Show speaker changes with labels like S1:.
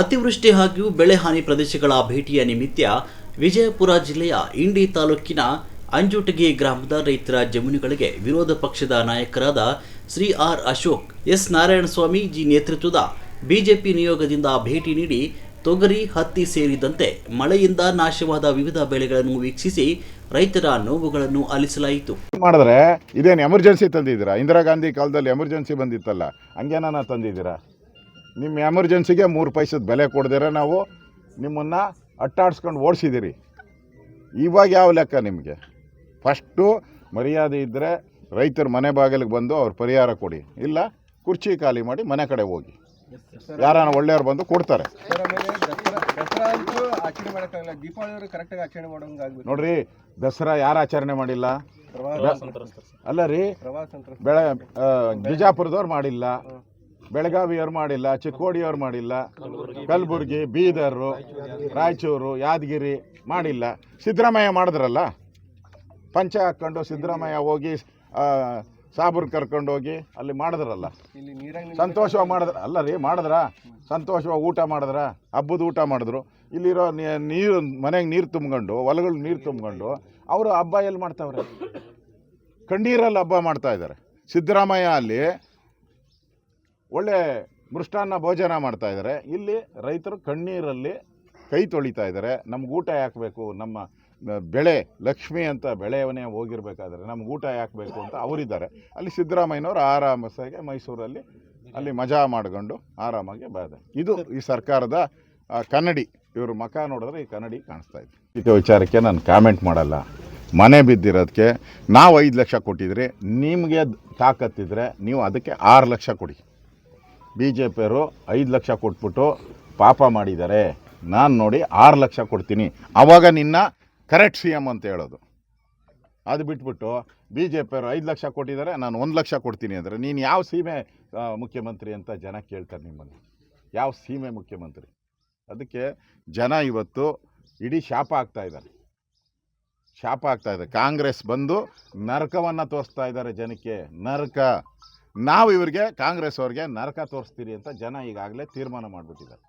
S1: ಅತಿವೃಷ್ಟಿ ಹಾಗೂ ಬೆಳೆ ಹಾನಿ ಪ್ರದೇಶಗಳ ಭೇಟಿಯ ನಿಮಿತ್ತ ವಿಜಯಪುರ ಜಿಲ್ಲೆಯ ಇಂಡಿ ತಾಲೂಕಿನ ಅಂಜುಟಗಿ ಗ್ರಾಮದ ರೈತರ ಜಮೀನುಗಳಿಗೆ ವಿರೋಧ ಪಕ್ಷದ ನಾಯಕರಾದ ಶ್ರೀ ಆರ್ ಅಶೋಕ್, ಎಸ್ ನಾರಾಯಣಸ್ವಾಮಿ ಜಿ ನೇತೃತ್ವದ ಬಿಜೆಪಿ ನಿಯೋಗದಿಂದ ಭೇಟಿ ನೀಡಿ ತೊಗರಿ, ಹತ್ತಿ ಸೇರಿದಂತೆ ಮಳೆಯಿಂದ ನಾಶವಾದ ವಿವಿಧ ಬೆಳೆಗಳನ್ನು ವೀಕ್ಷಿಸಿ ರೈತರ ನೋವುಗಳನ್ನು ಆಲಿಸಲಾಯಿತು
S2: ಮಾಡಿದ್ರೆ ಇದೇನು ಎಮರ್ಜೆನ್ಸಿ ತಂದಿದ್ದೀರಾ? ಇಂದಿರಾ ಗಾಂಧಿ ಕಾಲದಲ್ಲಿ ಎಮರ್ಜೆನ್ಸಿ ಬಂದಿತ್ತಲ್ಲ ಹಂಗೇನ ತಂದಿದ್ದೀರಾ? ನಿಮ್ಮ ಎಮರ್ಜೆನ್ಸಿಗೆ ಮೂರು ಪೈಸದ ಬೆಲೆ ಕೊಡ್ದಿರ ನಾವು ನಿಮ್ಮನ್ನು ಅಟ್ಟಾಡ್ಸ್ಕೊಂಡು ಓಡಿಸಿದ್ದೀರಿ ಇವಾಗ ಯಾವ ಲೆಕ್ಕ ನಿಮಗೆ? ಫಸ್ಟು ಮರ್ಯಾದೆ ಇದ್ದರೆ ರೈತರ ಮನೆ ಬಾಗಿಲಿಗೆ ಬಂದು ಅವ್ರ ಪರಿಹಾರ ಕೊಡಿ. ಇಲ್ಲ ಕುರ್ಚಿ ಖಾಲಿ ಮಾಡಿ ಮನೆ ಕಡೆ ಹೋಗಿ. ಯಾರನ್ನ ಒಳ್ಳೆಯವ್ರು ಬಂದು ಕೊಡ್ತಾರೆ. ನೋಡ್ರಿ ದಸರಾ ಯಾರು ಆಚರಣೆ ಮಾಡಿಲ್ಲ? ಅಲ್ಲ ರೀ ಬೆಳೆ ಬಿಜಾಪುರದವ್ರು ಮಾಡಿಲ್ಲ. ಬೆಳಗಾವಿಯವ್ರು ಮಾಡಿಲ್ಲ ಚಿಕ್ಕೋಡಿಯವ್ರು ಮಾಡಿಲ್ಲ ಕಲಬುರ್ಗಿ ಬೀದರು ರಾಯಚೂರು. ಯಾದಗಿರಿ ಮಾಡಿಲ್ಲ. ಸಿದ್ದರಾಮಯ್ಯ ಮಾಡಿದ್ರಲ್ಲ? ಪಂಚ ಹಾಕ್ಕೊಂಡು ಸಿದ್ದರಾಮಯ್ಯ ಹೋಗಿ ಸಾಬೂರ್ ಕರ್ಕೊಂಡೋಗಿ ಕರ್ಕೊಂಡು ಹೋಗಿ ಅಲ್ಲಿ ಮಾಡಿದ್ರಲ್ಲ? ಸಂತೋಷವಾಗಿ ಮಾಡಿದ್ರ ಅಲ್ಲ ರೀ ಮಾಡಿದ್ರ? ಸಂತೋಷವಾಗಿ ಊಟ ಮಾಡಿದ್ರ? ಹಬ್ಬದ ಊಟ ಮಾಡಿದ್ರು. ಇಲ್ಲಿರೋ ನೀರು ಮನೆಗೆ ನೀರು ತುಂಬ್ಕೊಂಡು ಹೊಲಗಳು ನೀರು ತುಂಬ್ಕೊಂಡು ಅವರು ಹಬ್ಬ ಎಲ್ಲಿ ಮಾಡ್ತಾವ್ರೆ? ಕಣ್ಣೀರಲ್ಲಿ ಹಬ್ಬ ಮಾಡ್ತಾ ಇದ್ದಾರೆ ಸಿದ್ದರಾಮಯ್ಯ ಅಲ್ಲಿ ಒಳ್ಳೆ ಮೃಷ್ಟಾನ್ನ ಭೋಜನ ಮಾಡ್ತಾ ಇದ್ದಾರೆ. ಇಲ್ಲಿ ರೈತರು ಕಣ್ಣೀರಲ್ಲಿ ಕೈ ತೊಳಿತಾ ಇದ್ದಾರೆ. ನಮ್ಗೆ ಊಟ ಯಾಕಬೇಕು ನಮ್ಮ ಬೆಳೆ, ಲಕ್ಷ್ಮಿ ಅಂತ ಬೆಳೆಯವನೇ ಹೋಗಿರ್ಬೇಕಾದ್ರೆ ನಮ್ಗೆ ಊಟ ಯಾಕಬೇಕು ಅಂತ ಅವರಿದ್ದಾರೆ. ಅಲ್ಲಿ ಸಿದ್ದರಾಮಯ್ಯನವರು ಆರಾಮಸಾಗಿ ಮೈಸೂರಲ್ಲಿ ಅಲ್ಲಿ ಮಜಾ ಮಾಡ್ಕೊಂಡು ಆರಾಮಾಗಿ ಬರ್ತಾರೆ ಇದು ಈ ಸರ್ಕಾರದ ಕನ್ನಡಿ. ಇವರು ಮಕ ನೋಡಿದ್ರೆ ಈ ಕನ್ನಡಿ ಕಾಣಿಸ್ತಾ ಇದೆ. ಇದಕ್ಕೆ ವಿಚಾರಕ್ಕೆ ನಾನು ಕಾಮೆಂಟ್ ಮಾಡಲ್ಲ. ಮನೆ ಬಿದ್ದಿರೋದಕ್ಕೆ ನಾವು ಐದು ಲಕ್ಷ ಕೊಟ್ಟಿದ್ರೆ ನಿಮಗೆ ತಾಕತ್ತಿದ್ರೆ ನೀವು ಅದಕ್ಕೆ ಆರು ಲಕ್ಷ ಕೊಡಿ. ಬಿ ಜೆ ಪಿಯವರು ಐದು ಲಕ್ಷ ಕೊಟ್ಬಿಟ್ಟು ಪಾಪ ಮಾಡಿದ್ದಾರೆ. ನಾನು ನೋಡಿ ಆರು ಲಕ್ಷ ಕೊಡ್ತೀನಿ. ಆವಾಗ ನಿನ್ನ ಕರೆಕ್ಟ್ ಸಿ ಎಂ ಅಂತ ಹೇಳೋದು. ಅದು ಬಿಟ್ಬಿಟ್ಟು ಬಿ ಜೆ ಪಿಯವರು ಐದು ಲಕ್ಷ ಕೊಟ್ಟಿದ್ದಾರೆ, ನಾನು ಒಂದು ಲಕ್ಷ ಕೊಡ್ತೀನಿ ಅಂದರೆ ನೀನು ಯಾವ ಸೀಮೆ ಮುಖ್ಯಮಂತ್ರಿ ಅಂತ ಜನ ಕೇಳ್ತಾರೆ ನಿಮ್ಮನ್ನು. ಯಾವ ಸೀಮೆ ಮುಖ್ಯಮಂತ್ರಿ? ಅದಕ್ಕೆ ಜನ ಇವತ್ತು ಇಡೀ ಶಾಪ ಆಗ್ತಾ ಇದ್ದಾರೆ. ಶಾಪ ಆಗ್ತಾ ಇದೆ. ಕಾಂಗ್ರೆಸ್ ಬಂದು ನರಕವನ್ನು ತೋರಿಸ್ತಾ ಇದ್ದಾರೆ ಜನಕ್ಕೆ. ನರಕ. ನಾವು ಇವ್ರಿಗೆ ಕಾಂಗ್ರೆಸ್ ಅವ್ರಿಗೆ ನರಕ ತೋರಿಸ್ತೀರಿ ಅಂತ ಜನ ಈಗಾಗಲೇ ತೀರ್ಮಾನ ಮಾಡಿಬಿಟ್ಟಿದ್ದಾರೆ.